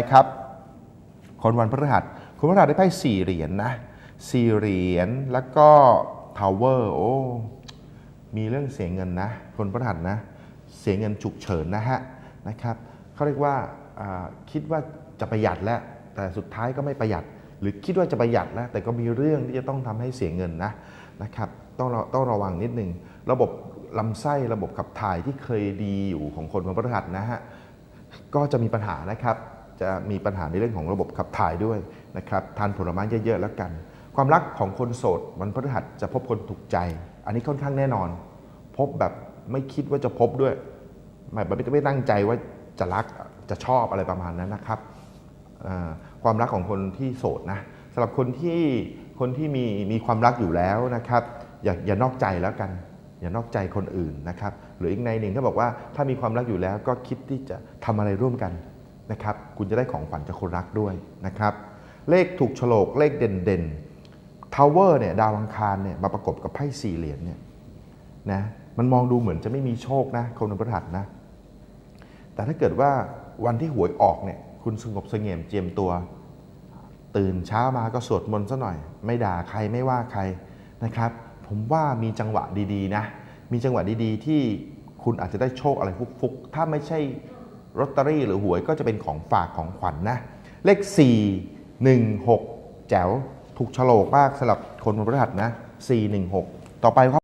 ครับคนวันพฤหัสคนพฤหัสได้ไพ่สี่เหรียญนะสี่เหรียญแล้วก็ทาวเวอร์โอ้มีเรื่องเสียเงินนะคนพฤหัสนะเสียเงินฉุกเฉินนะฮะนะครับเขาเรียกว่าคิดว่าจะประหยัดแล้ว แต่สุดท้ายก็ไม่ประหยัด หรือคิดว่าจะประหยัดแล้วแต่ก็มีเรื่องที่จะต้องทำให้เสียเงินนะนะครับต้องระต้องระวังนิดนึงระบบลำไส้ระบบขับถ่ายที่เคยดีอยู่ของคนวันพฤหัสนะฮะก็จะมีปัญหานะครับ จะมีปัญหาในเรื่องของระบบขับถ่ายด้วยนะครับทานผลไม้เยอะๆแล้วกัน ความรักของคนโสดวันพฤหัสจะพบคนถูกใจ อันนี้ค่อนข้างแน่นอน พบแบบไม่คิดว่าจะพบด้วยไม่ไม่ไม่ตั้งใจว่าจะรักจะชอบอะไรประมาณนั้นนะครับความรักของคนที่โสดนะสำหรับคนที่คนที่มีมีความรักอยู่แล้วนะครับ อย่าอย่านอกใจแล้วกัน อย่านอกใจคนอื่นนะครับ หรืออีกในหนึ่งถ้าบอกว่าถ้ามีความรักอยู่แล้วก็คิดที่จะทำอะไรร่วมกัน นะครับคุณจะได้ของขวัญจากคนรักด้วยนะครับเลขถูกโฉลกเลขเด่นเด่นทาวเวอร์เนี่ยดาวอังคารเนี่ยมาประกบกับไพ่สี่เหรียญเนี่ยนะมันมองดูเหมือนจะไม่มีโชคนะคนวันพฤหัสนะ แต่ถ้าเกิดว่าวันที่หวยออกเนี่ยคุณสงบเสงี่ยมเจียมตัว ตื่นเช้ามาก็สวดมนต์ซะหน่อย ไม่ด่าใครไม่ว่าใครนะครับ ผมว่ามีจังหวะดีๆนะมีจังหวะดีๆ ที่คุณอาจจะได้โชคอะไรฟุกๆ ถ้าไม่ใช่ ลอตเตอรี่หรือหวยก็จะเป็นของฝากของขวัญนนะ เลข 4 1 6 แจ๋วถูกโฉลกมากสำหรับคนวันพฤหัสนะ 4 1 6 ต่อไปครับ